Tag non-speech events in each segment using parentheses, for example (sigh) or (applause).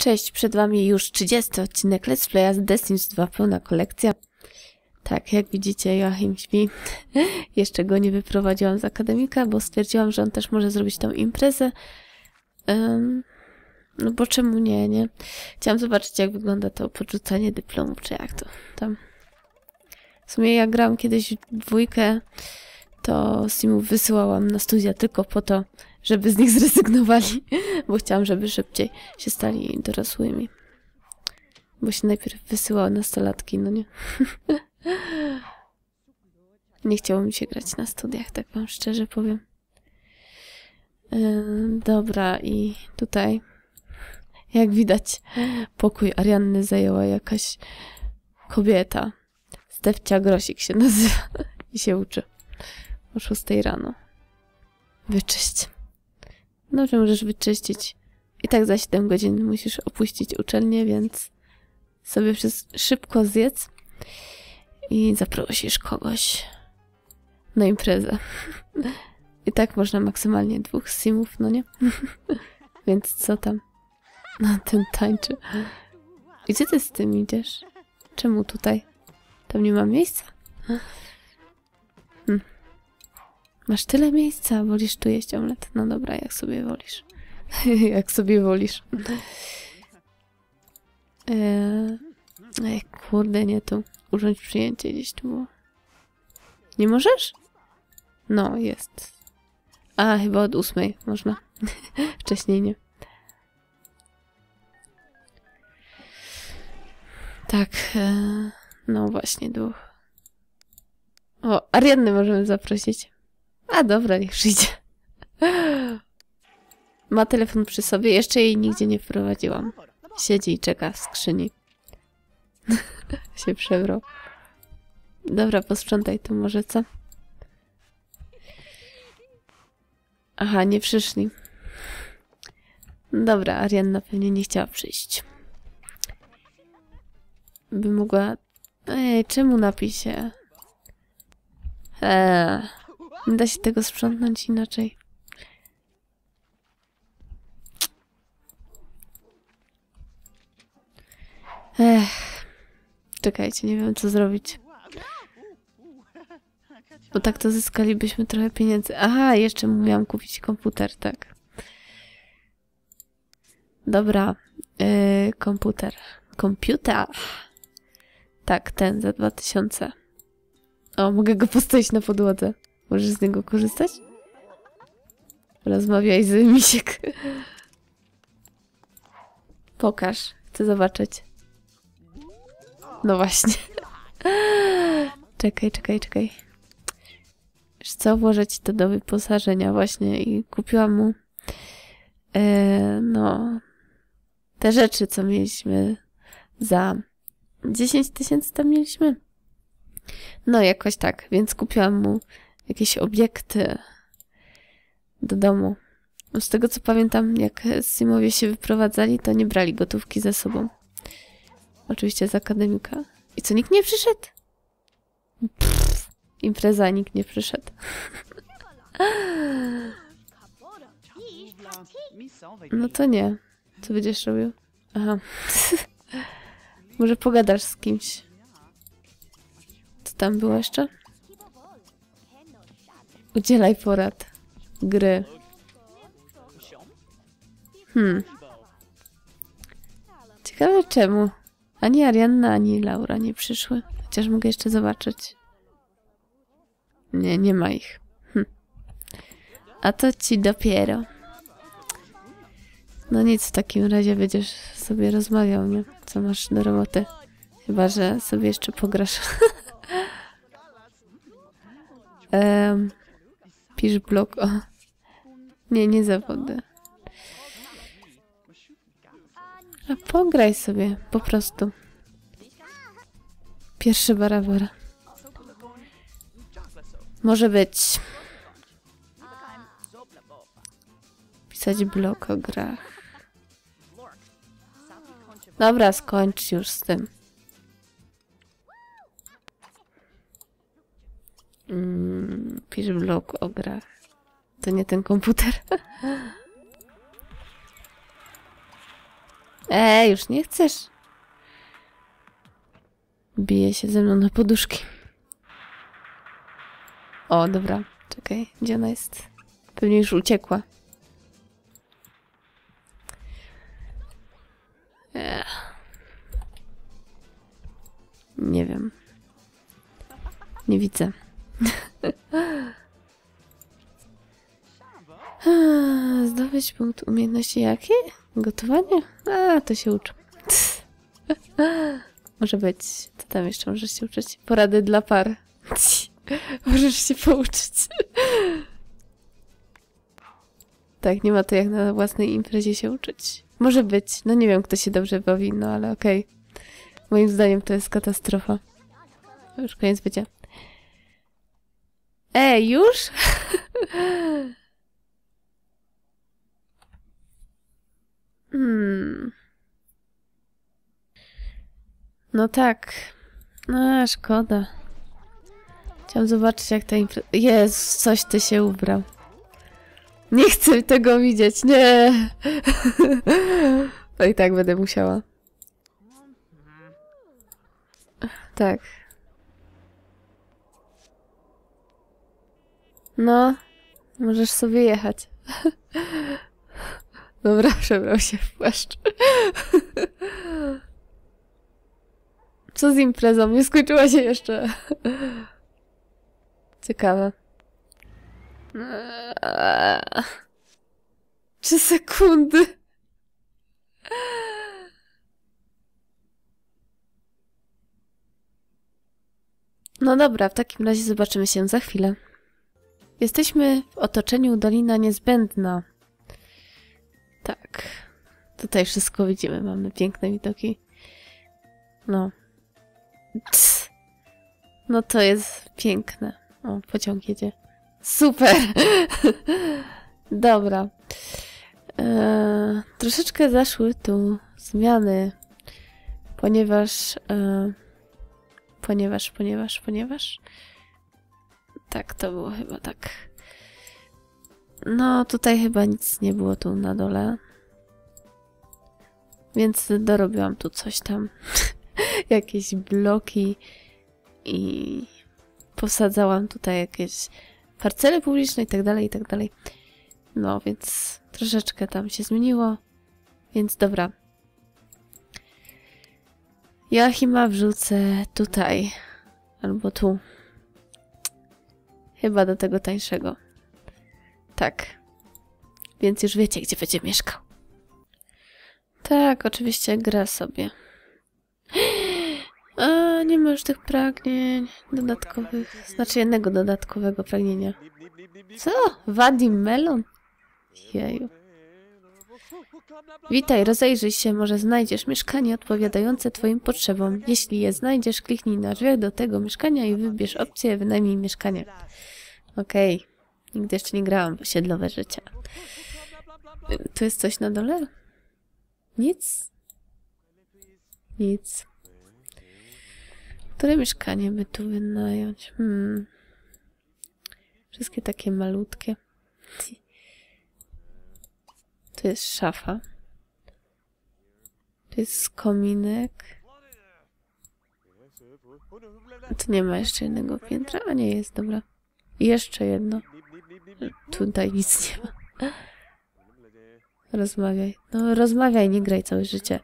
Cześć, przed Wami już 30 odcinek Let's Playa z Destiny 2, pełna kolekcja. Tak, jak widzicie, Joachim śpi. (laughs) Jeszcze go nie wyprowadziłam z akademika, bo stwierdziłam, że on też może zrobić tą imprezę. Um, no bo czemu nie, nie? Chciałam zobaczyć, jak wygląda to podrzucanie dyplomu, czy jak to tam. W sumie jak grałam kiedyś w dwójkę, to Simów wysyłałam na studia tylko po to, żeby z nich (laughs) zrezygnowali, bo chciałam, żeby szybciej się stali dorosłymi. Bo się najpierw wysyłało nastolatki, no nie? (laughs) nie chciało mi się grać na studiach, tak wam szczerze powiem. Dobra, i tutaj, jak widać, pokój Arianny zajęła jakaś kobieta. Stefcia Grosik się nazywa (laughs) i się uczy o 6 rano. Wyczyść. Dobrze, możesz wyczyścić. I tak za 7 godzin musisz opuścić uczelnię, więc sobie szybko zjedz i zaprosisz kogoś na imprezę. (laughs) I tak można maksymalnie dwóch simów, no nie? (laughs) więc co tam? No, ten tańczy. I gdzie ty z tym idziesz? Czemu tutaj? Tam nie ma miejsca? Masz tyle miejsca, wolisz tu jeść omlet. No dobra, jak sobie wolisz. (laughs) jak sobie wolisz. Eee, ej, kurde, nie tu. Urządź przyjęcie gdzieś tu było. Nie możesz? No, jest. A, chyba od ósmej można. (laughs) Wcześniej nie. Tak, e, no właśnie, duch. O, Arianny możemy zaprosić. A dobra, niech przyjdzie. Ma telefon przy sobie, jeszcze jej nigdzie nie wprowadziłam. Siedzi i czeka w skrzyni. (laughs) się przebrał. Dobra, posprzątaj tu może, co? Aha, nie przyszli. Dobra, Arianna pewnie nie chciała przyjść. By mogła... Ej, czemu napisie? Eee, nie da się tego sprzątnąć inaczej. Ech. Czekajcie, nie wiem co zrobić. Bo tak to zyskalibyśmy trochę pieniędzy. Aha, jeszcze miałam kupić komputer, tak. Dobra. Yy, komputer. Komputer. Tak, ten za 2000. O, mogę go postawić na podłodze. Możesz z niego korzystać? Rozmawiaj z misiek. Pokaż. Chcę zobaczyć. No właśnie. Czekaj, czekaj, czekaj. Wiesz co, włożyć to do wyposażenia właśnie i kupiłam mu e, no te rzeczy, co mieliśmy za 10 tysięcy tam mieliśmy. No jakoś tak, więc kupiłam mu jakieś obiekty do domu. Z tego co pamiętam, jak Simowie się wyprowadzali, to nie brali gotówki ze sobą. Oczywiście z akademika. I co, nikt nie przyszedł? Pff, impreza, nikt nie przyszedł. No to nie. Co będziesz robił? Aha. (laughs) Może pogadasz z kimś. Co tam było jeszcze? Udzielaj porad. Gry. Hmm. Ciekawe czemu. Ani Arianna, ani Laura nie przyszły. Chociaż mogę jeszcze zobaczyć. Nie, nie ma ich. Hm. A to ci dopiero. No nic, w takim razie będziesz sobie rozmawiał, nie? Co masz do roboty? Chyba, że sobie jeszcze pograsz. (laughs) um, pisz blog o... Nie, nie zawody. A pograj sobie, po prostu. Pierwszy barabara. Może być. Pisać blog o grach. Dobra, skończ już z tym. Mm, pisz blog o grach. To nie ten komputer. (laughs) Ej, już nie chcesz. Bije się ze mną na poduszki. O, dobra. Czekaj, gdzie ona jest? Pewnie już uciekła. Ech. Nie wiem. Nie widzę. (laughs) (laughs) Zdobyć punkt umiejętności jakie? Gotowanie? A, to się uczy. (laughs) Może być. Co tam jeszcze możesz się uczyć? Porady dla par. (laughs) Możesz się pouczyć. Tak, nie ma to jak na własnej imprezie się uczyć. Może być. No nie wiem, kto się dobrze bawi, no ale okej. Moim zdaniem to jest katastrofa. Już koniec bycia. Ej, już? hmm. No tak. No, szkoda. Chciałam zobaczyć, jak ta impreza... Jezus, coś ty się ubrał. Nie chcę tego widzieć, nie! (laughs) No i tak będę musiała. Tak. No, możesz sobie jechać. (laughs) Dobra, przebrał się w płaszcz. (laughs) Co z imprezą? Nie skończyła się jeszcze. (laughs) Ciekawe. Trzy sekundy. No dobra, w takim razie zobaczymy się za chwilę. Jesteśmy w otoczeniu Dolina Niezbędna. Tak. Tutaj wszystko widzimy, mamy piękne widoki. No. Cs. No to jest piękne. O, pociąg jedzie. Super! (laughs) Dobra. Eee, troszeczkę zaszły tu zmiany, ponieważ... E, ponieważ, ponieważ, ponieważ... Tak, to było chyba tak. No, tutaj chyba nic nie było tu na dole. Więc dorobiłam tu coś tam. (laughs) Jakieś bloki i posadzałam tutaj jakieś parcele publiczne i tak dalej, i tak dalej. No, więc troszeczkę tam się zmieniło. Więc dobra. Joachima wrzucę tutaj. Albo tu. Chyba do tego tańszego. Tak. Więc już wiecie, gdzie będzie mieszkał. Tak, oczywiście gra sobie. (gasps) A, nie ma już tych pragnień dodatkowych. Znaczy jednego dodatkowego pragnienia. Co? Wadim Melon? Jeju. Witaj, rozejrzyj się, może znajdziesz mieszkanie odpowiadające Twoim potrzebom. Jeśli je znajdziesz, kliknij na drzwiach do tego mieszkania i wybierz opcję wynajmij mieszkanie. Okej. Okay. Nigdy jeszcze nie grałam w osiedlowe życie. Tu jest coś na dole? Nic? Nic. Które mieszkanie by tu wynająć? Hmm. Wszystkie takie malutkie. Tu jest szafa. Tu jest kominek. Tu nie ma jeszcze jednego piętra? A nie jest, dobra. Jeszcze jedno. Tutaj nic nie ma. Rozmawiaj. No rozmawiaj, nie graj całe życie.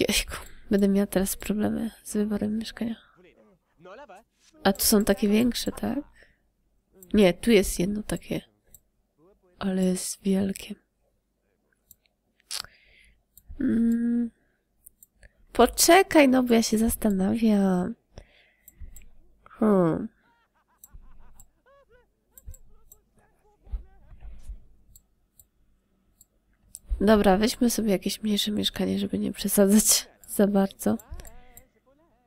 Jejku. Będę miała teraz problemy z wyborem mieszkania. A tu są takie większe, tak? Nie, tu jest jedno takie. Ale jest wielkie. Mm. Poczekaj, no bo ja się zastanawiam. Hmm. Dobra, weźmy sobie jakieś mniejsze mieszkanie, żeby nie przesadzać (laughs) za bardzo.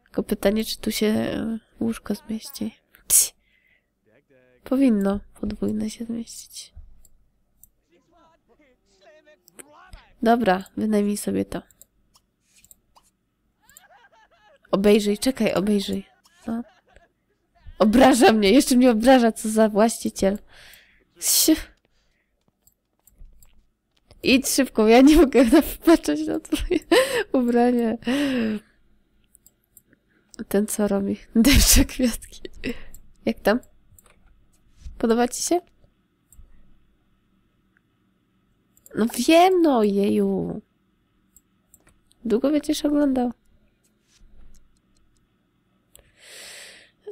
Tylko pytanie, czy tu się e, łóżko zmieści. Powinno podwójne się zmieścić. Dobra, wynajmij sobie to. Obejrzyj, czekaj, obejrzyj. Obraża mnie, jeszcze mnie obraża, co za właściciel. Idź szybko, ja nie mogę patrzeć na twoje ubranie. Ten co robi? (laughs) Deszcze kwiatki. Jak tam? Podoba ci się? No wiem, no jeju. Długo będziesz oglądał?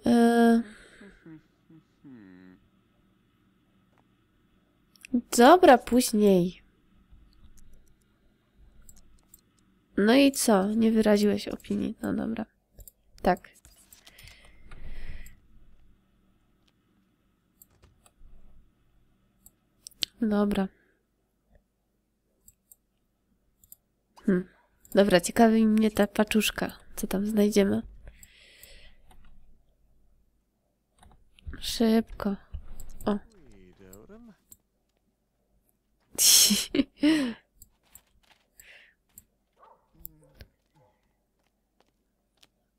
Eee... Dobra, później. No i co? Nie wyraziłeś opinii. No dobra. Tak. Dobra. Hm. Dobra, ciekawi mnie ta paczuszka. Co tam znajdziemy? Szybko. O. (laughs)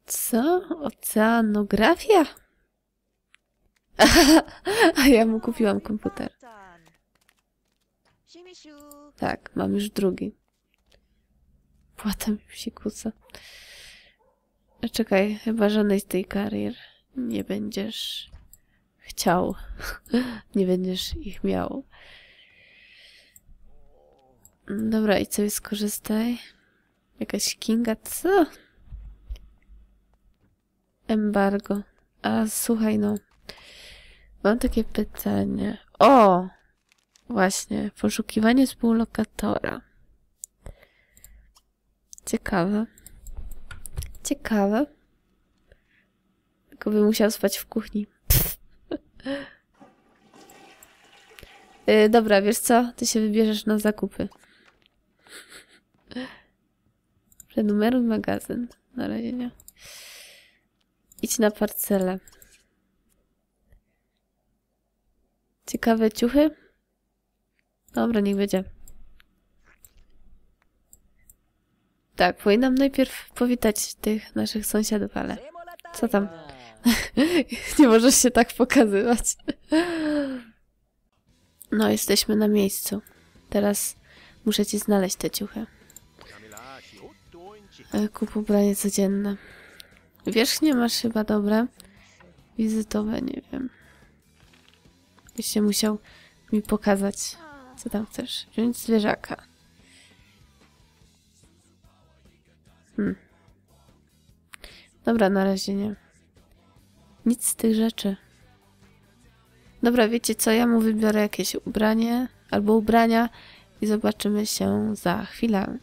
Co? Oceanografia? (laughs) A ja mu kupiłam komputer. Tak, mam już drugi. Mi się kłóca. Czekaj, chyba żadnej z tej karier nie będziesz chciał. (laughs) nie będziesz ich miał. Dobra, i sobie skorzystaj. Jakaś Kinga, co? Embargo. A słuchaj, no. Mam takie pytanie. O! Właśnie, poszukiwanie współlokatora. Ciekawe. Ciekawe. Tylko by musiał spać w kuchni. yy, (laughs) dobra, wiesz co? Ty się wybierzesz na zakupy. Prenumeruj magazyn. Na razie nie. Idź na parcelę. Ciekawe ciuchy? Dobra, niech będzie. Tak, powinnam najpierw powitać tych naszych sąsiadów, ale co tam? (laughs) Nie możesz się tak pokazywać. No, jesteśmy na miejscu. Teraz muszę ci znaleźć te ciuchy. E, kup ubranie codzienne. Wierzchnie masz chyba dobre. Wizytowe, nie wiem. Byś się musiał mi pokazać, co tam chcesz. Wziąć zwierzaka. Hmm. Dobra, na razie nie. Nic z tych rzeczy. Dobra, wiecie co? Ja mu wybiorę jakieś ubranie albo ubrania i zobaczymy się za chwilę.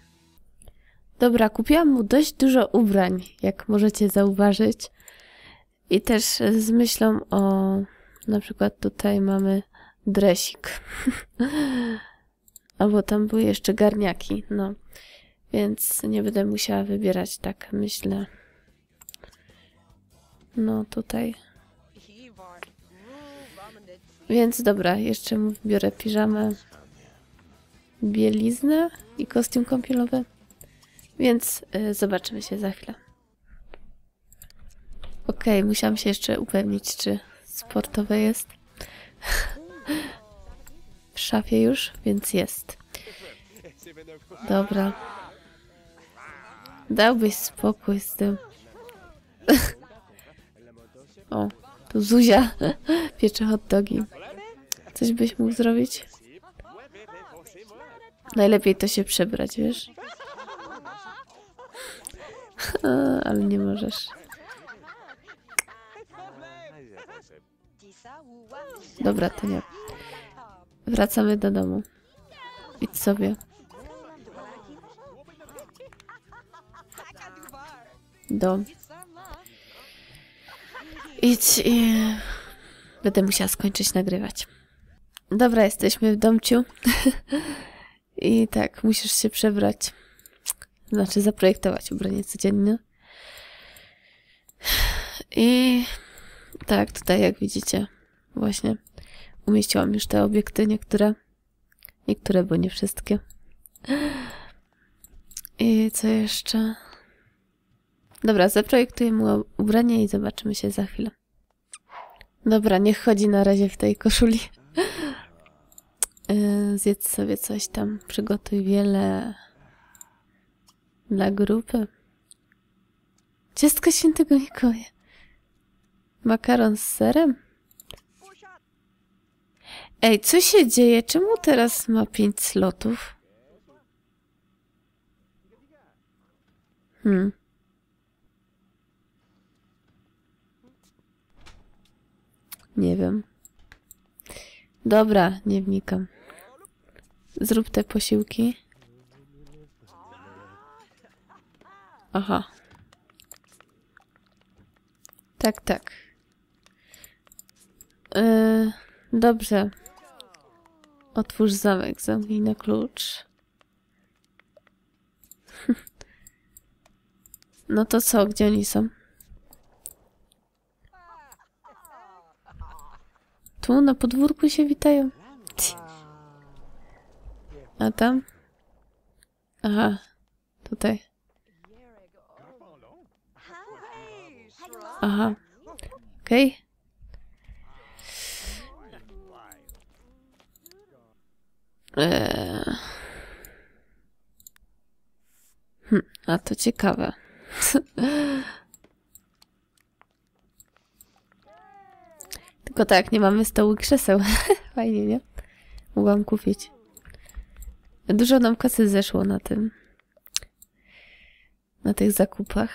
Dobra, kupiłam mu dość dużo ubrań, jak możecie zauważyć. I też z myślą o... Na przykład tutaj mamy dresik. (laughs) Albo tam były jeszcze garniaki, no. Więc nie będę musiała wybierać, tak myślę. No tutaj. Więc dobra, jeszcze mu wybiorę piżamę, bieliznę i kostium kąpielowy. Więc y, zobaczymy się za chwilę. Okej, okay, musiałam się jeszcze upewnić, czy sportowe jest. (laughs) w szafie już, więc jest. Dobra. Dałbyś spokój z tym. (laughs) o, tu Zuzia (laughs) piecze hot dogi. Coś byś mógł zrobić? Najlepiej to się przebrać, wiesz? (laughs) Ale nie możesz. Dobra, to nie. Wracamy do domu. Idź sobie. Do. Idź i... Będę musiała skończyć nagrywać. Dobra, jesteśmy w domciu. (laughs) I tak, musisz się przebrać. Znaczy zaprojektować ubranie codzienne. I tak, tutaj jak widzicie, właśnie umieściłam już te obiekty, niektóre. Niektóre, bo nie wszystkie. I co jeszcze? Dobra, zaprojektuję mu ubranie i zobaczymy się za chwilę. Dobra, niech chodzi na razie w tej koszuli. Yy, (laughs) zjedz sobie coś tam, przygotuj wiele dla grupy. Ciastka świętego Mikołaja. Makaron z serem? Ej, co się dzieje? Czemu teraz ma pięć slotów? Hmm. Nie wiem. Dobra, nie wnikam. Zrób te posiłki. Aha. Tak, tak. Yy, dobrze. Otwórz zamek, zamknij na klucz. (laughs) No to co, gdzie oni są? Tu na podwórku się witają. A tam? Aha, tutaj. Aha. Okej. Eee. Hm, a to ciekawe. (laughs) Tylko tak, nie mamy stołu i krzeseł. (laughs) Fajnie, nie? Mogłam kupić. Dużo nam kasy zeszło na tym. Na tych zakupach.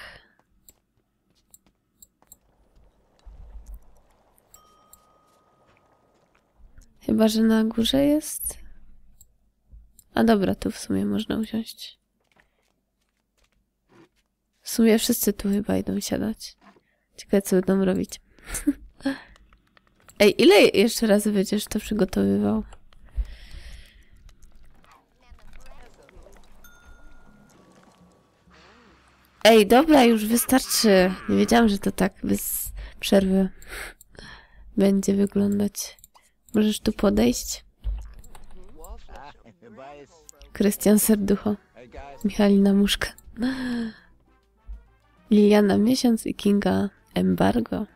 Chyba, że na górze jest. A dobra, tu w sumie można usiąść. W sumie wszyscy tu chyba idą siadać. Ciekawe, co będą robić. (laughs) Ej, ile jeszcze razy będziesz to przygotowywał? Ej, dobra, już wystarczy. Nie wiedziałam, że to tak bez przerwy będzie wyglądać. Możesz tu podejść? Krystian Serducho. Michalina Muszka. Liliana Miesiąc i Kinga Embargo.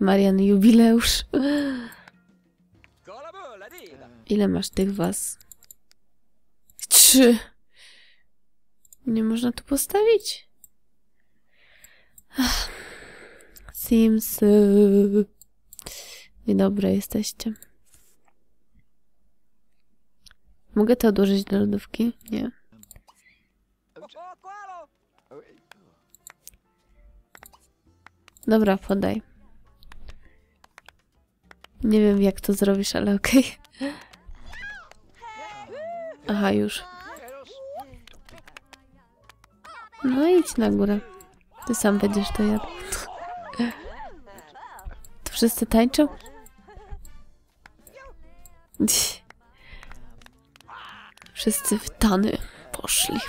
Marian Jubileusz. Ile masz tych was? Trzy. Nie można tu postawić? Sims. Niedobre jesteście. Mogę to odłożyć do lodówki? Nie. Dobra, podaj. Nie wiem jak to zrobisz, ale okej. Okay. Aha, już. No idź na górę. Ty sam będziesz to jadł. To wszyscy tańczą? Wszyscy w tany poszli.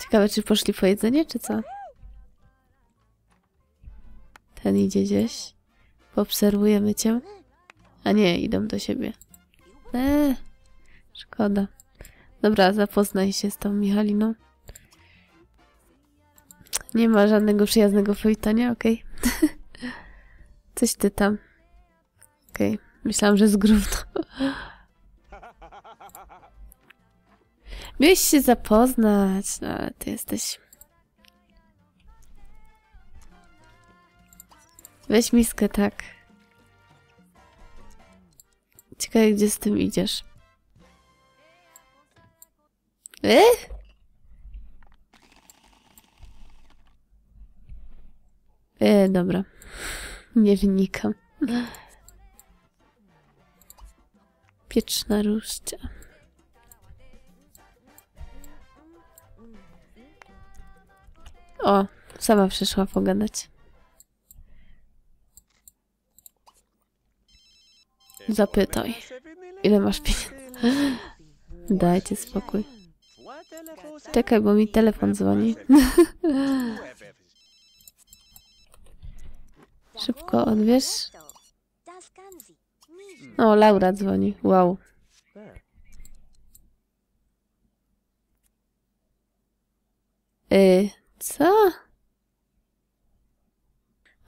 Ciekawe, czy poszli po jedzenie, czy co? Ten idzie gdzieś. Poobserwujemy cię. A nie, idą do siebie. Eee, szkoda. Dobra, zapoznaj się z tą Michaliną. Nie ma żadnego przyjaznego powitania, okej. Okay. (laughs) Coś ty tam. Okej, okay. myślałam, że z gówno. (laughs) Miałeś się zapoznać, no ale ty jesteś... Weź miskę, tak. Ciekawe, gdzie z tym idziesz. E? E, dobra. Nie wnikam. Pieczna różdża. O, sama przyszła pogadać. Zapytaj, ile masz pieniędzy. Dajcie spokój. Czekaj, bo mi telefon dzwoni. (laughs) Szybko odbierz. O, Laura dzwoni. Wow. Y, co?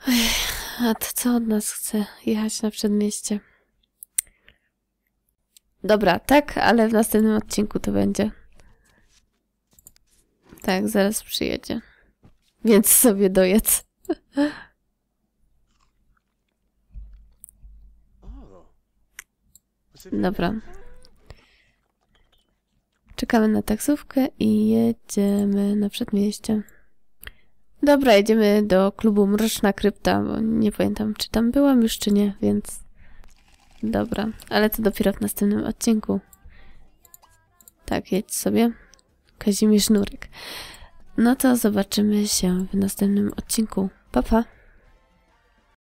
Ech, a to co od nas chce? Jechać na przedmieście. Dobra, tak, ale w następnym odcinku to będzie. Tak, zaraz przyjedzie. Więc sobie dojedz. Dobra. Czekamy na taksówkę i jedziemy na przedmieście. Dobra, jedziemy do klubu Mroczna Krypta, bo nie pamiętam, czy tam byłam już, czy nie, więc... Dobra, ale to dopiero w następnym odcinku. Tak, jedź sobie. Kazimierz Nurek. No to zobaczymy się w następnym odcinku. Pa, pa!